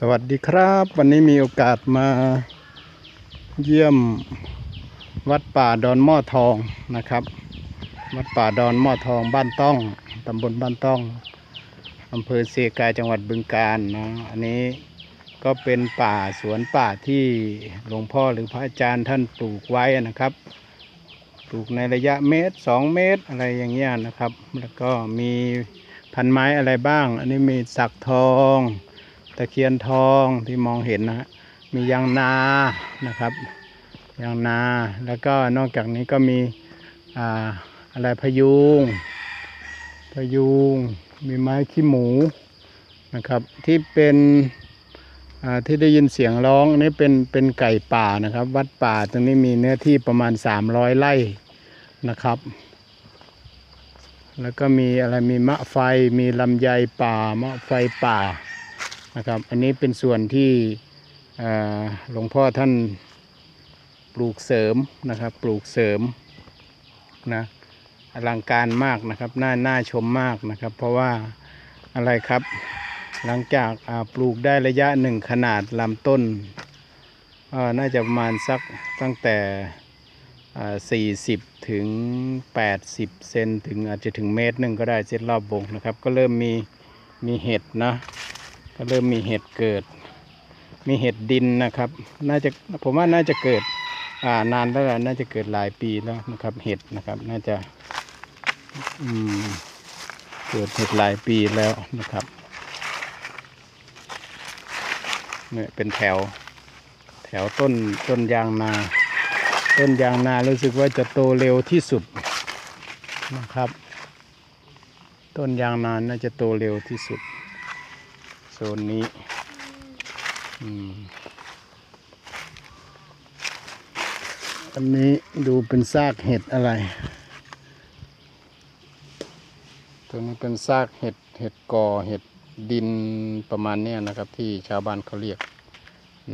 สวัสดีครับ วันนี้มีโอกาสมาเยี่ยมวัดป่าดอนหม้อทองนะครับ วัดป่าดอนหม้อทองบ้านต้องตำบลบ้านต้องอำเภอเซกายจังหวัดบึงกาฬนะอันนี้ก็เป็นป่าสวนป่าที่หลวงพ่อหรือพระอาจารย์ท่านปลูกไว้นะครับ ปลูกในระยะเมตรสองเมตรอะไรอย่างเงี้ยนะครับ แล้วก็มีพันไม้อะไรบ้าง อันนี้มีสักทอง ตะเคียนทองที่มองเห็นนะฮะมียางนานะครับยางนาแล้วก็นอกจากนี้ก็มีอ่าอะไรพยุงพยุงมีไม้ขี้หมูนะครับ ที่เป็นที่ได้ยินเสียงร้องนี่เป็นเป็นไก่ป่านะครับ วัดป่าตรงนี้มีเนื้อที่ประมาณ 300ไร่นะครับ แล้วก็มีอะไรมีมะไฟมีลำไยป่ามะไฟป่า นะครับ อันนี้เป็นส่วนที่หลวงพ่อท่านปลูกเสริมนะครับ ปลูกเสริมนะอลังการมากนะครับน่าน่าชมมากนะครับ เพราะว่าอะไรครับ หลังจากาปลูกได้ระยะหนึ่งขนาดลำต้นน่าจะประมาณสักตั้งแต่สี่สิบถึง 80 เซนถึงอาจจะถึงเมตรหนึ่งก็ได้เส้นรอบวงนะครับ ก็เริ่มมีมีเห็ดนะ ก็เริ่มมีเห็ดเกิด มีเห็ดดินนะครับ น่าจะผมว่าน่าจะเกิดอ่านานแล้วน่าจะเกิดหลายปีแล้วนะครับ เห็ดนะครับ น่าจะอืมเกิดเห็ดหลายปีแล้วนะครับเนี่ยเป็นแถว แถวต้นต้นยางนา ต้นยางนารู้สึกว่าจะโตเร็วที่สุดนะครับ ต้นยางนาน่าจะโตเร็วที่สุด โซนนี้ อืมอันนี้ดูเป็นซากเห็ดอะไร ตรงนี้เป็นซากเห็ดเห็ดกอเห็ดดินประมาณเนี้ยนะครับ ที่ชาวบ้านเขาเรียก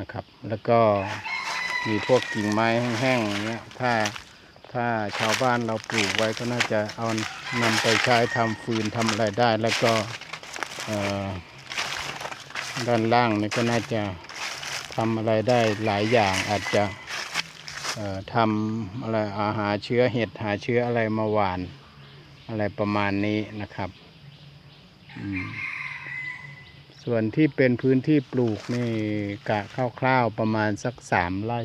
นะครับ แล้วก็มีพวกกิ่งไม้แห้งๆอย่างเงี้ยถ้าถ้าชาวบ้านเราปลูกไว้ก็น่าจะเอานำไปใช้ทำฟืนทำอะไรได้ แล้วก็เอ่อ ด้านล่างนี่ก็น่าจะทำอะไรได้หลายอย่างอาจจะทำอะไรอาหาเชื้อเห็ดหาเชื้ออะไรมาหวาน อะไรประมาณนี้นะครับ ส่วนที่เป็นพื้นที่ปลูกนี่กะคร่าวๆประมาณสักสามไร่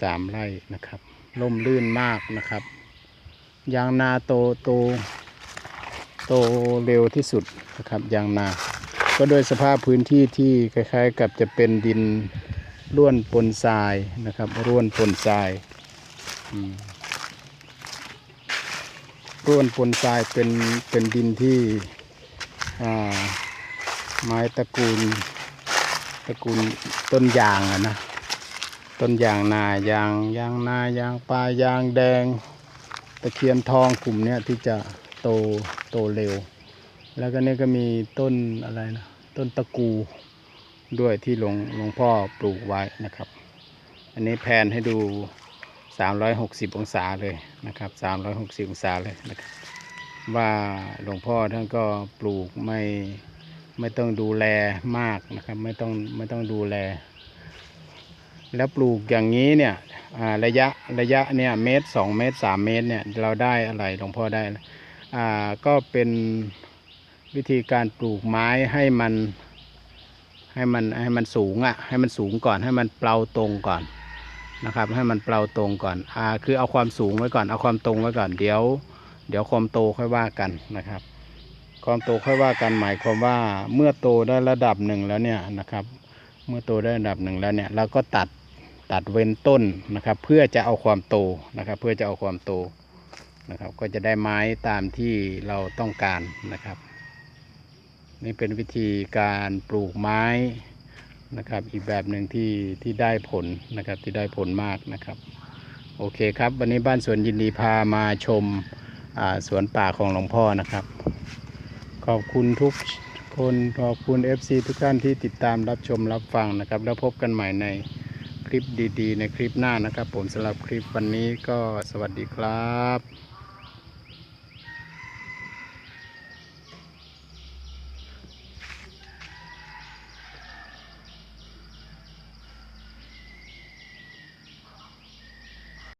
สามไร่นะครับร่มรื่นมากนะครับ ยางนาโตโตโตเร็วที่สุดนะครับยางนา ก็โดยสภาพพื้นที่ที่คล้ายๆ กับจะเป็นดินร่วนปนทรายนะครับร่วนปนทรายร่วนปนทรายเป็นเป็นดินที่ไม้ตระกูลตระกูลต้นยางอะนะต้นยางนายางยางนายางปลายางแดง ตะเคียนทองกลุ่มเนี้ยที่จะโตโตเร็ว แล้วก็นี่ก็มีต้นอะไรนะ ต้นตะกูด้วยที่หลวงหลวงพ่อปลูกไว้นะครับ อันนี้แผนให้ดู 360 องศาเลยนะครับ 360 องศาเลยนะครับ ว่าหลวงพ่อท่านก็ปลูกไม่ไม่ต้องดูแลมากนะครับ ไม่ต้องไม่ต้องดูแล แล้วปลูกอย่างนี้เนี่ยระยะระยะเนี่ยเมตรสองเมตรสามเมตรเนี่ยเราได้อะไรหลวงพ่อได้อ่าก็เป็น วิธีการปลูกไม้ให้มันให้มันให้มันสูงอะ่ะ ให้มันสูงก่อนให้มันเปลาตรงก่อนนะครับ ให้มันเปลาตรงก่อนอ่าคือเอาความสูงไว้ก่อนเอาความตรงไว้ก่อนเดี๋ยว เดี๋ยวความโตค่อยว่ากันนะครับ ความโตค่อยว่ากันหมายความว่าเมื่อโตได้ระดับหนึ่งแล้วเนี่ยนะครับ เมื่อโตได้ระดับหนึ่งแล้วเนี่ยเราก็ตัดตัดเว้นต้นนะครับ เพื่อจะเอาความโตนะครับ เพื่อจะเอาความโตนะครับ ก็จะได้ไม้ตามที่เราต้องการนะครับ นี่เป็นวิธีการปลูกไม้นะครับ อีกแบบหนึ่งที่ที่ได้ผลนะครับที่ได้ผลมากนะครับ โอเคครับ วันนี้บ้านสวนยินดีพามาชมสวนป่าของหลวงพ่อนะครับ ขอบคุณทุกคนขอบคุณ FC ทุกท่านที่ติดตามรับชมรับฟังนะครับ แล้วพบกันใหม่ในคลิปดีๆ ในคลิปหน้านะครับ ผมสำหรับคลิปวันนี้ก็สวัสดีครับ